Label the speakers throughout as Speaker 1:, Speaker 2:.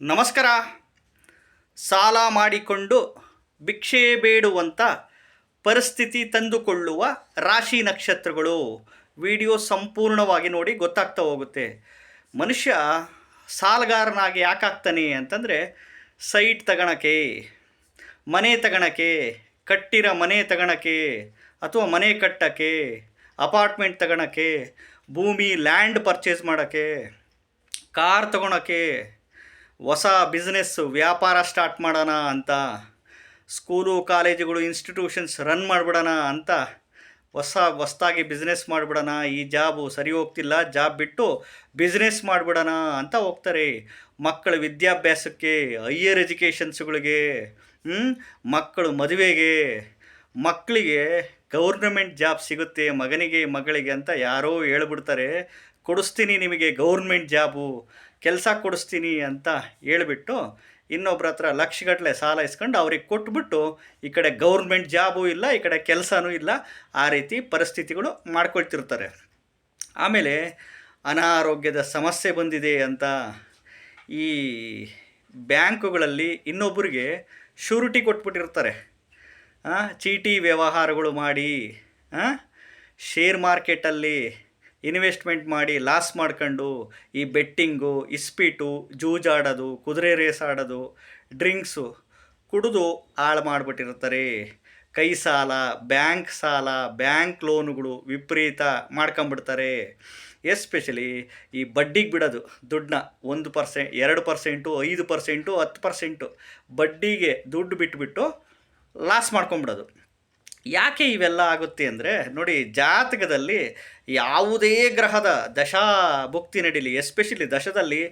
Speaker 1: ನಮಸ್ಕಾರ. ಸಾಲ ಮಾಡಿಕೊಂಡು ಭಿಕ್ಷೆ ಬೇಡುವಂಥ ಪರಿಸ್ಥಿತಿ ತಂದುಕೊಳ್ಳುವ ರಾಶಿ ನಕ್ಷತ್ರಗಳು. ವಿಡಿಯೋ ಸಂಪೂರ್ಣವಾಗಿ ನೋಡಿ ಗೊತ್ತಾಗ್ತಾ ಹೋಗುತ್ತೆ. ಮನುಷ್ಯ ಸಾಲಗಾರನಾಗಿ ಯಾಕಾಗ್ತಾನೆ ಅಂತಂದರೆ ಸೈಟ್ ತಗೊಳಕ್ಕೆ ಮನೆ ತಗೊಳಕ್ಕೆ ಕಟ್ಟಿರೋ ಮನೆ ತಗೊಳಕ್ಕೆ ಅಥವಾ ಮನೆ ಕಟ್ಟಕ್ಕೆ, ಅಪಾರ್ಟ್ಮೆಂಟ್ ತಗೊಳಕ್ಕೆ ಭೂಮಿ, ಲ್ಯಾಂಡ್ ಪರ್ಚೇಸ್ ಮಾಡೋಕ್ಕೆ, ಕಾರ್ ತಗೊಳಕ್ಕೆ ಹೊಸ ಬಿಸ್ನೆಸ್ಸು ವ್ಯಾಪಾರ ಸ್ಟಾರ್ಟ್ ಮಾಡೋಣ ಅಂತ ಸ್ಕೂಲು ಕಾಲೇಜುಗಳು ಇನ್ಸ್ಟಿಟ್ಯೂಷನ್ಸ್ ರನ್ ಮಾಡಿಬಿಡೋಣ ಅಂತ, ಹೊಸ, ಹೊಸ್ದಾಗಿ ಬಿಸ್ನೆಸ್ ಮಾಡಿಬಿಡೋಣ, ಈ ಜಾಬು ಸರಿ ಹೋಗ್ತಿಲ್ಲ ಜಾಬ್ ಬಿಟ್ಟು ಬಿಸ್ನೆಸ್ ಮಾಡಿಬಿಡೋಣ ಅಂತ ಹೋಗ್ತಾರೆ. ಮಕ್ಕಳ ವಿದ್ಯಾಭ್ಯಾಸಕ್ಕೆ ಹೈಯರ್ ಎಜುಕೇಷನ್ಸ್ಗಳಿಗೆ ಮಕ್ಕಳು ಮದುವೆಗೆ, ಮಕ್ಕಳಿಗೆ ಗೌರ್ನಮೆಂಟ್ ಜಾಬ್ ಸಿಗುತ್ತೆ, ಮಗನಿಗೆ, ಮಗಳಿಗೆ ಅಂತ ಯಾರೋ ಹೇಳ್ಬಿಡ್ತಾರೆ. ಕೊಡಿಸ್ತೀನಿ ನಿಮಗೆ ಗೌರ್ಮೆಂಟ್ ಜಾಬು, ಕೆಲಸ ಕೊಡಿಸ್ತೀನಿ ಅಂತ ಹೇಳಿಬಿಟ್ಟು ಇನ್ನೊಬ್ರ ಹತ್ರ ಲಕ್ಷಗಟ್ಟಲೆ ಸಾಲ ಇಸ್ಕೊಂಡು ಅವ್ರಿಗೆ ಕೊಟ್ಬಿಟ್ಟು ಈ ಕಡೆ ಗೌರ್ಮೆಂಟ್ ಜಾಬು ಇಲ್ಲ, ಈ ಕಡೆ ಕೆಲಸನೂ ಇಲ್ಲ, ಆ ರೀತಿ ಪರಿಸ್ಥಿತಿಗಳು ಮಾಡ್ಕೊಳ್ತಿರ್ತಾರೆ. ಆಮೇಲೆ ಅನಾರೋಗ್ಯದ ಸಮಸ್ಯೆ ಬಂದಿದೆ ಅಂತ ಈ ಬ್ಯಾಂಕುಗಳಲ್ಲಿ ಇನ್ನೊಬ್ಬರಿಗೆ ಶೂರಿಟಿ ಕೊಟ್ಬಿಟ್ಟಿರ್ತಾರೆ. ಚೀಟಿ ವ್ಯವಹಾರಗಳು ಮಾಡಿ ಶೇರ್ ಮಾರ್ಕೆಟಲ್ಲಿ ಇನ್ವೆಸ್ಟ್ಮೆಂಟ್ ಮಾಡಿ ಲಾಸ್ ಮಾಡ್ಕೊಂಡು ಈ ಬೆಟ್ಟಿಂಗು, ಇಸ್ಪೀಟು, ಜೂಜಾಡೋದು, ಕುದುರೆ ರೇಸ್ ಆಡೋದು, ಡ್ರಿಂಕ್ಸು ಕುಡಿದು ಹಾಳು ಮಾಡಿಬಿಟ್ಟಿರ್ತಾರೆ ಕೈ ಸಾಲ, ಬ್ಯಾಂಕ್ ಸಾಲ, ಬ್ಯಾಂಕ್ ಲೋನುಗಳು ವಿಪರೀತ ಮಾಡ್ಕೊಂಬಿಡ್ತಾರೆ. ಎಸ್ಪೆಷಲಿ ಈ ಬಡ್ಡಿಗೆ ಬಿಡೋದು ದುಡ್ಡನ್ನ ಒಂದು ಪರ್ಸೆಂಟ್, ಎರಡು ಪರ್ಸೆಂಟು, ಐದು ಪರ್ಸೆಂಟು, ಹತ್ತು ಪರ್ಸೆಂಟು ಬಡ್ಡಿಗೆ ದುಡ್ಡು ಬಿಟ್ಬಿಟ್ಟು ಲಾಸ್ ಮಾಡ್ಕೊಂಬಿಡೋದು. ಯಾಕೆ ಇವೆಲ್ಲ ಆಗುತ್ತೆ ಅಂದರೆ, ನೋಡಿ ಜಾತಕದಲ್ಲಿ ಯಾವುದೇ ಗ್ರಹದ ದಶಾ ಭುಕ್ತಿ ನಡೀಲಿ ಎಸ್ಪೆಷಲಿ ದಶದಲ್ಲಿ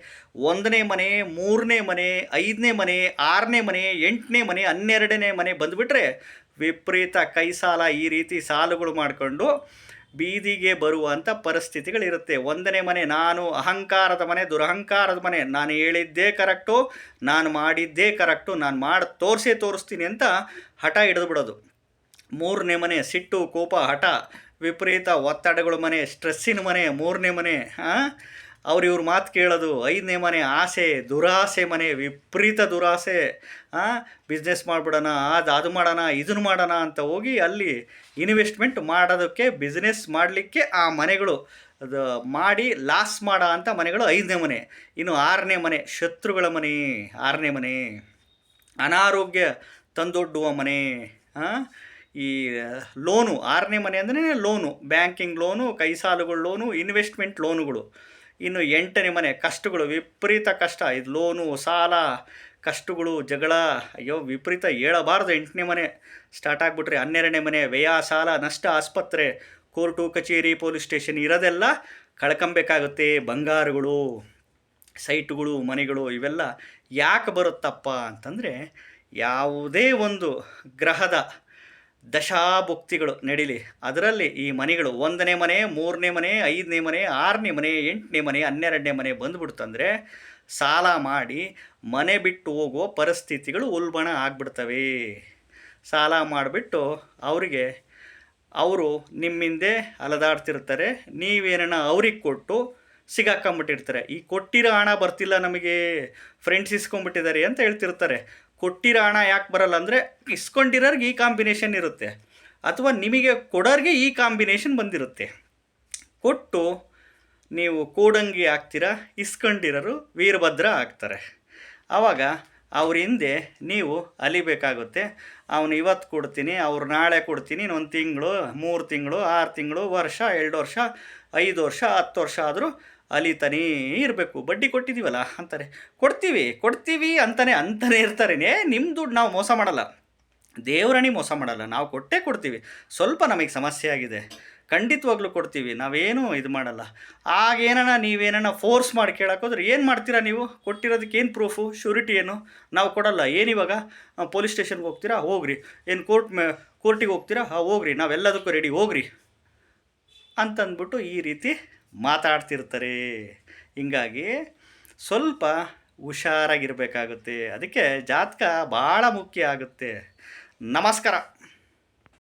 Speaker 1: ಒಂದನೇ ಮನೆ, ಮೂರನೇ ಮನೆ, ಐದನೇ ಮನೆ, ಆರನೇ ಮನೆ, ಎಂಟನೇ ಮನೆ, ಹನ್ನೆರಡನೇ ಮನೆ ಬಂದುಬಿಟ್ರೆ ವಿಪರೀತ ಕೈ ಸಾಲ ಈ ರೀತಿ ಸಾಲುಗಳು ಮಾಡಿಕೊಂಡು ಬೀದಿಗೆ ಬರುವಂಥ ಪರಿಸ್ಥಿತಿಗಳಿರುತ್ತೆ. ಒಂದನೇ ಮನೆ ನಾನು ಅಹಂಕಾರದ ಮನೆ, ದುರಹಂಕಾರದ ಮನೆ, ನಾನು ಹೇಳಿದ್ದೇ ಕರೆಕ್ಟು ನಾನು ಮಾಡಿದ್ದೇ ಕರೆಕ್ಟು ನಾನು ಮಾಡಿ, ತೋರಿಸೇ ತೋರಿಸ್ತೀನಿ ಅಂತ ಹಠ ಹಿಡಿದು ಬಿಡೋದು. ಮೂರನೇ ಮನೆ, ಸಿಟ್ಟು, ಕೋಪ, ಹಠ, ವಿಪರೀತ ಒತ್ತಡಗಳು ಮನೆ, ಸ್ಟ್ರೆಸ್ಸಿನ ಮನೆ, ಮೂರನೇ ಮನೆ ಅವ್ರು ಇವ್ರ ಮಾತು ಕೇಳೋದು, ಐದನೇ ಮನೆ ಆಸೆ, ದುರಾಸೆ ಮನೆ, ವಿಪರೀತ ದುರಾಸೆ ಬಿಸ್ನೆಸ್ ಮಾಡಿಬಿಡೋಣ, ಅದು ಅದು ಮಾಡೋಣ ಇದನ್ನು ಮಾಡೋಣ ಅಂತ ಹೋಗಿ ಅಲ್ಲಿ ಇನ್ವೆಸ್ಟ್ಮೆಂಟ್ ಮಾಡೋದಕ್ಕೆ ಬಿಸ್ನೆಸ್ ಮಾಡಲಿಕ್ಕೆ ಆ ಮನೆಗಳು, ಅದು ಮಾಡಿ ಲಾಸ್ ಮಾಡೋ ಅಂಥ ಮನೆಗಳು ಐದನೇ ಮನೆ. ಇನ್ನು ಆರನೇ ಮನೆ, ಶತ್ರುಗಳ ಮನೆ, ಆರನೇ ಮನೆ. ಅನಾರೋಗ್ಯ ತಂದೊಡ್ಡುವ ಮನೆ ಈ ಲೋನು, ಆರನೇ ಮನೆ ಅಂದರೆ ಲೋನು ಬ್ಯಾಂಕಿಂಗ್ ಲೋನು ಕೈ ಸಾಲುಗಳು ಲೋನು ಇನ್ವೆಸ್ಟ್ಮೆಂಟ್ ಲೋನುಗಳು. ಇನ್ನು ಎಂಟನೇ ಮನೆ, ಕಷ್ಟಗಳು, ವಿಪರೀತ ಕಷ್ಟ. ಇದು ಲೋನು, ಸಾಲ, ಕಷ್ಟಗಳು, ಜಗಳ, ಅಯ್ಯೋ, ವಿಪರೀತ ಹೇಳಬಾರ್ದು. ಎಂಟನೇ ಮನೆ ಸ್ಟಾರ್ಟ್ ಆಗಿಬಿಟ್ರೆ ಹನ್ನೆರಡನೇ ಮನೆ, ವ್ಯಯ, ಸಾಲ, ನಷ್ಟ, ಆಸ್ಪತ್ರೆ, ಕೋರ್ಟು, ಕಚೇರಿ, ಪೊಲೀಸ್ ಸ್ಟೇಷನ್, ಇರೋದೆಲ್ಲ ಕಳ್ಕೊಬೇಕಾಗುತ್ತೆ. ಬಂಗಾರಗಳು, ಸೈಟ್ಗಳು, ಮನೆಗಳು, ಇವೆಲ್ಲ ಯಾಕೆ ಬರುತ್ತಪ್ಪ ಅಂತಂದರೆ ಯಾವುದೇ ಒಂದು ಗ್ರಹದ ದಶಾಭುಕ್ತಿಗಳು ನಡೀಲಿ. ಅದರಲ್ಲಿ ಈ ಮನೆಗಳು ಒಂದನೇ ಮನೆ, ಮೂರನೇ ಮನೆ, ಐದನೇ ಮನೆ, ಆರನೇ ಮನೆ, ಎಂಟನೇ ಮನೆ, ಹನ್ನೆರಡನೇ ಮನೆ ಬಂದುಬಿಡ್ತಂದರೆ ಸಾಲ ಮಾಡಿ ಮನೆ ಬಿಟ್ಟು ಹೋಗುವ ಪರಿಸ್ಥಿತಿಗಳು ಉಲ್ಬಣ ಆಗ್ಬಿಡ್ತವೆ. ಸಾಲ ಮಾಡಿಬಿಟ್ಟು ಅವರಿಗೆ ಅವರು ನಿಮ್ಮಿಂದೆ ಅಲದಾಡ್ತಿರ್ತಾರೆ. ನೀವೇನ ಅವ್ರಿಗೆ ಕೊಟ್ಟು ಸಿಗಾಕೊಂಬಿಟ್ಟಿರ್ತಾರೆ. ಈ ಕೊಟ್ಟಿರೋ ಹಣ ಬರ್ತಿಲ್ಲ ನಮಗೆ. ಫ್ರೆಂಡ್ಸ್ ಇಸ್ಕೊಂಬಿಟ್ಟಿದ್ದಾರೆ ಅಂತ ಹೇಳ್ತಿರ್ತಾರೆ. ಕೊಟ್ಟಿರೋ ಹಣ ಯಾಕೆ ಬರಲ್ಲ ಅಂದರೆ ಇಸ್ಕೊಂಡಿರೋರ್ಗೆ ಈ ಕಾಂಬಿನೇಷನ್ ಇರುತ್ತೆ. ಅಥವಾ ನಿಮಗೆ ಕೊಡೋರಿಗೆ ಈ ಕಾಂಬಿನೇಷನ್ ಬಂದಿರುತ್ತೆ. ಕೊಟ್ಟು ನೀವು ಕೋಡಂಗಿ ಆಗ್ತೀರಾ, ಇಸ್ಕೊಂಡಿರೋರು ವೀರಭದ್ರ ಆಗ್ತಾರೆ. ಆವಾಗ ಅವ್ರ ಹಿಂದೆ ನೀವು ಅಲಿಬೇಕಾಗುತ್ತೆ. ಅವನು ಇವತ್ತು ಕೊಡ್ತೀನಿ, ಅವ್ರು ನಾಳೆ ಕೊಡ್ತೀನಿ ಒಂದು ತಿಂಗಳು, ಮೂರು ತಿಂಗಳು, ಆರು ತಿಂಗಳು, ವರ್ಷ, ಎರಡು ವರ್ಷ, ಐದು ವರ್ಷ, ಹತ್ತು ವರ್ಷ ಆದರೂ ಅಲಿತಾನೇ ಇರಬೇಕು. ಬಡ್ಡಿ ಕೊಟ್ಟಿದ್ದೀವಲ್ಲ ಅಂತಾರೆ. ಕೊಡ್ತೀವಿ ಕೊಡ್ತೀವಿ ಅಂತಲೇ ಅಂತಲೇ ಇರ್ತಾರೆ ನಿಮ್ಮ ದುಡ್ಡು ನಾವು ಮೋಸ ಮಾಡಲ್ಲ. ದೇವರಣಿ ಮೋಸ ಮಾಡಲ್ಲ. ನಾವು ಕೊಟ್ಟೇ ಕೊಡ್ತೀವಿ. ಸ್ವಲ್ಪ ನಮಗೆ ಸಮಸ್ಯೆ ಆಗಿದೆ. ಖಂಡಿತವಾಗ್ಲೂ ಕೊಡ್ತೀವಿ. ನಾವೇನು ಇದು ಮಾಡಲ್ಲ. ಆಗೇನ ನೀವೇನ ಫೋರ್ಸ್ ಮಾಡಿ ಕೇಳೋಕ್ಕೋದ್ರೆ ಏನು ಮಾಡ್ತೀರಾ ನೀವು? ಕೊಟ್ಟಿರೋದಕ್ಕೆ ಏನು ಪ್ರೂಫು ಶ್ಯೂರಿಟಿ ಏನು? ನಾವು ಕೊಡಲ್ಲ. ಏನಿವಾಗ? ಪೊಲೀಸ್ ಸ್ಟೇಷನ್ಗೆ ಹೋಗ್ತೀರಾ? ಹೋಗ್ರಿ. ಏನು ಕೋರ್ಟ್ ಮೇ ಕೋರ್ಟಿಗೆ ಹೋಗ್ತೀರಾ? ಹೋಗ್ರಿ. ನಾವೆಲ್ಲದಕ್ಕೂ ರೆಡಿ ಹೋಗ್ರಿ. ಅಂತಂದ್ಬಿಟ್ಟು ಈ ರೀತಿ ಮಾತಾಡ್ತಿರ್ತಾರೆ. ಹಿಂಗಾಗಿ ಸ್ವಲ್ಪ ಹುಷಾರಾಗಿರಬೇಕಾಗುತ್ತೆ. ಅದಕ್ಕೆ ಜಾತಕ ಭಾಳ ಮುಖ್ಯ ಆಗುತ್ತೆ. ನಮಸ್ಕಾರ.